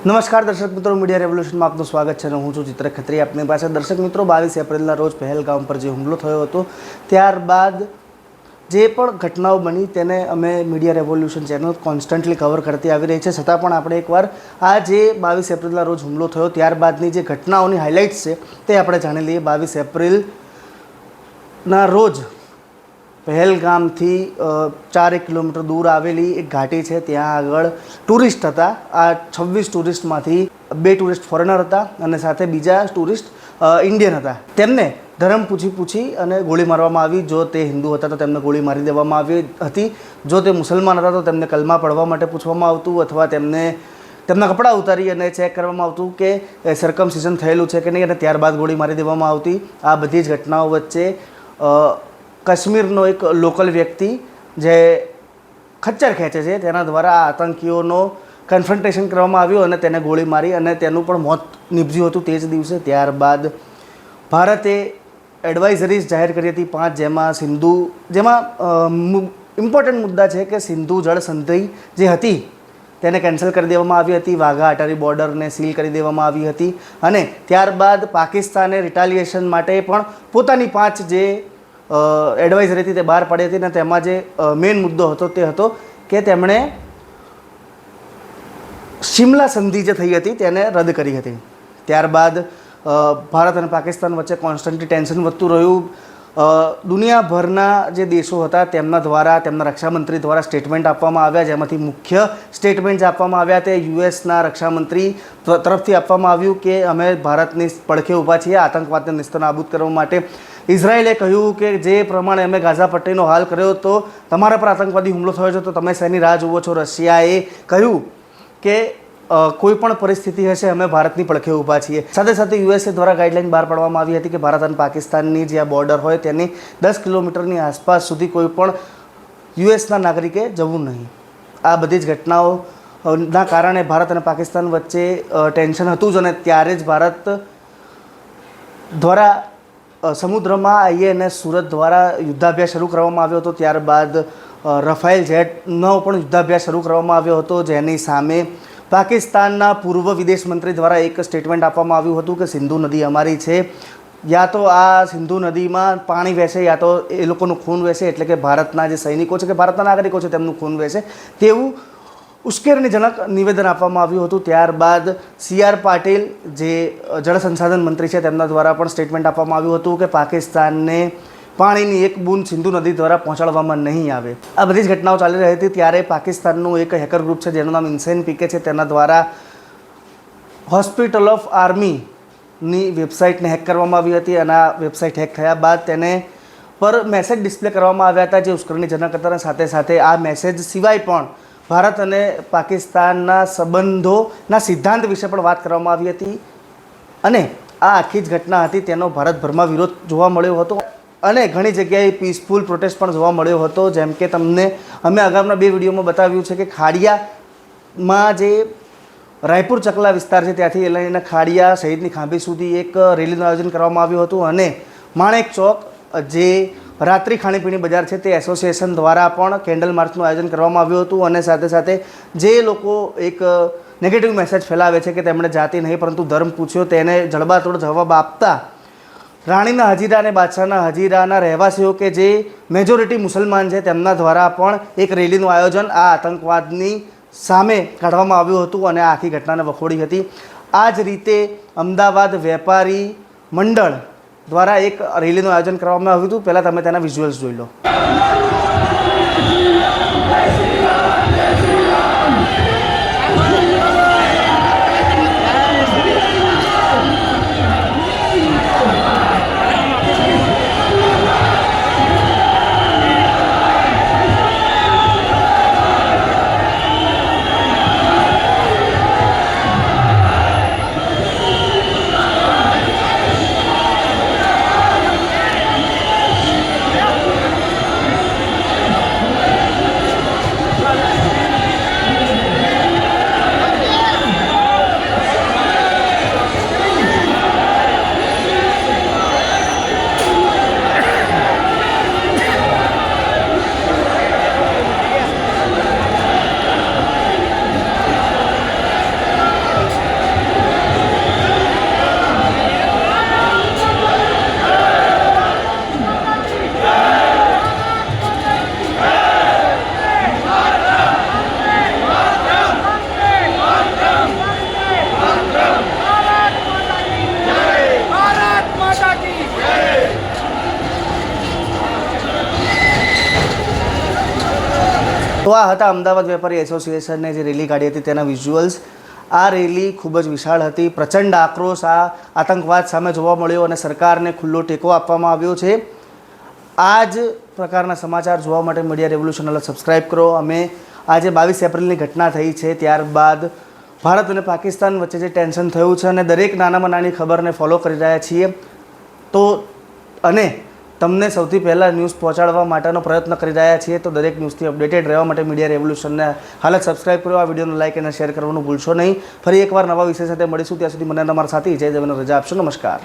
નમસ્કાર દર્શક મિત્રો, મીડિયા રેવોલ્યુશનમાં આપનું સ્વાગત છે અને હું છું ચિત્ર ખત્રી. આપની પાસે દર્શક મિત્રો બાવીસ એપ્રિલના રોજ પહેલગામ પર જે હુમલો થયો હતો, ત્યારબાદ જે પણ ઘટનાઓ બની તેને અમે media revolution channel constantly cover કરતી આવી રહી છે. છતાં પણ આપણે એકવાર આ જે બાવીસ એપ્રિલના રોજ હુમલો થયો, ત્યારબાદની જે ઘટનાઓની હાઇલાઇટ્સ છે, તે આપણે જાણી લઈએ. બાવીસ એપ્રિલના રોજ પહેલગામથી ચાર ચારેક કિલોમીટર દૂર આવેલી એક ઘાટી છે. ત્યાં આગળ ટુરિસ્ટ હતા. આ છવ્વીસ ટુરિસ્ટમાંથી બે ટુરિસ્ટ ફોરેનર હતા અને સાથે બીજા ટુરિસ્ટ ઇન્ડિયન હતા. તેમને ધર્મ પૂછી પૂછી અને ગોળી મારવામાં આવી. જો તે હિન્દુ હતા તો તેમને ગોળી મારી દેવામાં આવી હતી. જો તે મુસલમાન હતા તો તેમને કલમા પડવા માટે પૂછવામાં આવતું અથવા તેમને તેમના કપડાં ઉતારી અને ચેક કરવામાં આવતું કે સરકમ સિઝન થયેલું છે કે નહીં અને ત્યારબાદ ગોળી મારી દેવામાં આવતી. આ બધી જ ઘટનાઓ વચ્ચે કાશ્મીરનો એક લોકલ વ્યક્તિ જે ખચ્ચર ખેંચે છે, તેના દ્વારા આ આતંકીઓનો કન્ફ્રન્ટેશન કરવામાં આવ્યું અને તેને ગોળી મારી અને તેનું પણ મોત નીપજ્યું હતું તે જ દિવસે. ત્યારબાદ ભારતે એડવાઇઝરીઝ જાહેર કરી હતી પાંચ, જેમાં સિંધુ, જેમાં ઇમ્પોર્ટન્ટ મુદ્દા છે કે સિંધુ જળ સંધિ જે હતી તેને કેન્સલ કરી દેવામાં આવી હતી, વાઘા અટારી બોર્ડરને સીલ કરી દેવામાં આવી હતી અને ત્યારબાદ પાકિસ્તાને રિટાલિએશન માટે પણ પોતાની પાંચ જે એડવાઇઝરી હતી તે બહાર પાડી હતી અને તેમાં જે મેઇન મુદ્દો હતો તે હતો કે તેમણે શિમલા સંધિ જે થઈ હતી તેને રદ કરી હતી. ત્યારબાદ ભારત અને પાકિસ્તાન વચ્ચે કોન્સ્ટન્ટલી ટેન્શન વધતું રહ્યું. દુનિયાભરના જે દેશો હતા તેમના દ્વારા, તેમના રક્ષામંત્રી દ્વારા સ્ટેટમેન્ટ આપવામાં આવ્યા, જેમાંથી મુખ્ય સ્ટેટમેન્ટ આપવામાં આવ્યા તે યુએસના રક્ષામંત્રી તરફથી આપવામાં આવ્યું કે અમે ભારતની પડખે ઊભા છીએ, આતંકવાદને નિસ્તનાબૂદ કરવા માટે ઇઝરાયેલે કહ્યું કે જે પ્રમાણે અમે ગાઝા પટ્ટીનો હાલ કર્યો તો તમારા પર આતંકવાદી હુમલો થયો છે, તો તમે શેની રાહ જુઓ છો? રશિયાએ કહ્યું કે કોઈ પણ પરિસ્થિતિ હશે, અમે ભારતની પડખે ઊભા છીએ. સાથે સાથે યુએસએ દ્વારા ગાઈડલાઈન બહાર પાડવામાં આવી હતી કે ભારત અને પાકિસ્તાનની જે આ બોર્ડર હોય, તેની દસ કિલોમીટરની આસપાસ સુધી કોઈ પણ યુએસના નાગરિકે જવું નહીં. આ બધી જ ઘટનાઓ ના કારણે ભારત અને પાકિસ્તાન વચ્ચે ટેન્શન હતું જ અને ત્યારે જ ભારત દ્વારા સમુદ્રમાં આઈએનએસ સુરત દ્વારા યુદ્ધાભ્યાસ શરૂ કરવામાં આવ્યો હતો, ત્યારબાદ રફાઇલ જેટનો પણ યુદ્ધાભ્યાસ શરૂ કરવામાં આવ્યો હતો, જેની સામે પાકિસ્તાનના પૂર્વ વિદેશ મંત્રી દ્વારા એક સ્ટેટમેન્ટ આપવામાં આવ્યું હતું કે સિંધુ નદી અમારી છે. યા તો આ સિંધુ નદીમાં પાણી વહેશે, યા તો એ લોકોનું ખૂન વહેશે, એટલે કે ભારતના જે સૈનિકો છે કે ભારતના નાગરિકો છે તેમનું ખૂન વહેશે, તેવું ઉશ્કેરણીજનક નિવેદન આપવામાં આવ્યું હતું. ત્યારબાદ સી આર પાટીલ, જે જળ સંસાધન મંત્રી છે, તેમના દ્વારા પણ સ્ટેટમેન્ટ આપવામાં આવ્યું હતું કે પાકિસ્તાનને પાણીની એક બૂંદ સિંધુ નદી દ્વારા પહોંચાડવામાં નહીં આવે. આ બધી જ ઘટનાઓ ચાલી રહી હતી ત્યારે પાકિસ્તાનનું એક હેકર ગ્રુપ છે, જેનું નામ ઇન્સેન પીકે છે, તેના દ્વારા હોસ્પિટલ ઓફ આર્મીની વેબસાઇટને હેક કરવામાં આવી હતી અને આ વેબસાઇટ હેક થયા બાદ તેને પર મેસેજ ડિસ્પ્લે કરવામાં આવ્યા હતા, જે ઉશ્કેરણીજનક હતા સાથે સાથે આ મેસેજ સિવાય પણ ભારત અને પાકિસ્તાનના સંબંધોના સિદ્ધાંત વિશે પણ વાત કરવામાં આવી હતી. અને આ આખી જ ઘટના હતી, તેનો ભારતભરમાં વિરોધ જોવા મળ્યો હતો. અને ઘણી જગ્યાએ પીસફુલ પ્રોટેસ્ટ પણ જોવા મળ્યો હતો. જેમ કે તમને અમે અગાઉના બે વિડીયોમાં બતાવ્યું છે કે ખાડિયામાં જે રાયપુર ચકલા વિસ્તાર છે, ત્યાંથી લઈને ખાડિયા શહીદની ખાંભી સુધી એક રેલીનું આયોજન કરવામાં આવ્યું હતું. અને માણેક ચોક, જે રાત્રિ ખાણીપીણી બજાર છે તે એસોસિએશન દ્વારા પણ કેન્ડલ માર્ચનું આયોજન કરવામાં આવ્યું હતું અને સાથે સાથે જે લોકો એક નેગેટિવ મેસેજ ફેલાવે છે કે તેમણે જાતિ નહીં પરંતુ ધર્મ પૂછ્યો તેને જડબાતોડ જવાબ આપતા રાણીના હજીરા અને બાદશાહના હજીરાના રહેવાસીઓ કે જે મેજોરિટી મુસલમાન છે તેમના દ્વારા પણ એક રેલીનું આયોજન આ આતંકવાદની સામે કાઢવામાં આવ્યું હતું અને આખી ઘટનાને વખોડી હતી. આ જ રીતે અમદાવાદ વેપારી મંડળ દ્વારા એક રેલીનું આયોજન કરવામાં આવ્યું હતું. પહેલાં તમે તેના વિઝ્યુઅલ્સ જોઈ લો. તો આ હતા અમદાવાદ વેપારી એસોસિએશનને જે રેલી કાઢી હતી તેના વિઝ્યુઅલ્સ. આ રેલી ખૂબ જ વિશાળ હતી. પ્રચંડ આક્રોશ આ આતંકવાદ સામે જોવા મળ્યો અને સરકારને ખુલ્લો ટેકો આપવામાં આવ્યો છે. આ જ પ્રકારના સમાચાર જોવા માટે મીડિયા રેવોલ્યુશનલ સબસ્ક્રાઈબ કરો. અમે આજે બાવીસ એપ્રિલની ઘટના થઈ છે. ત્યારબાદ ભારત અને પાકિસ્તાન વચ્ચે જે ટેન્શન થયું છે અને દરેક નાનામાં નાની ખબરને ફોલો કરી રહ્યા છીએ. તો અને તમને સૌથી પહેલાં ન્યૂઝ પહોંચાડવા માટેનો પ્રયત્ન કરી રહ્યા છીએ તો દરેક ન્યૂઝથી અપડેટેડ રહેવા માટે મીડિયા રેવોલ્યુશનને હાલ જ સબસ્ક્રાઇબ કરો, આ વિડીયોને લાઇક અને શેર કરવાનું ભૂલશો નહીં. ફરી એકવાર નવા વિષય સાથે મળીશું. ત્યાં સુધી મને તમારા સાથી જય દેવને રજા આપશો. નમસ્કાર.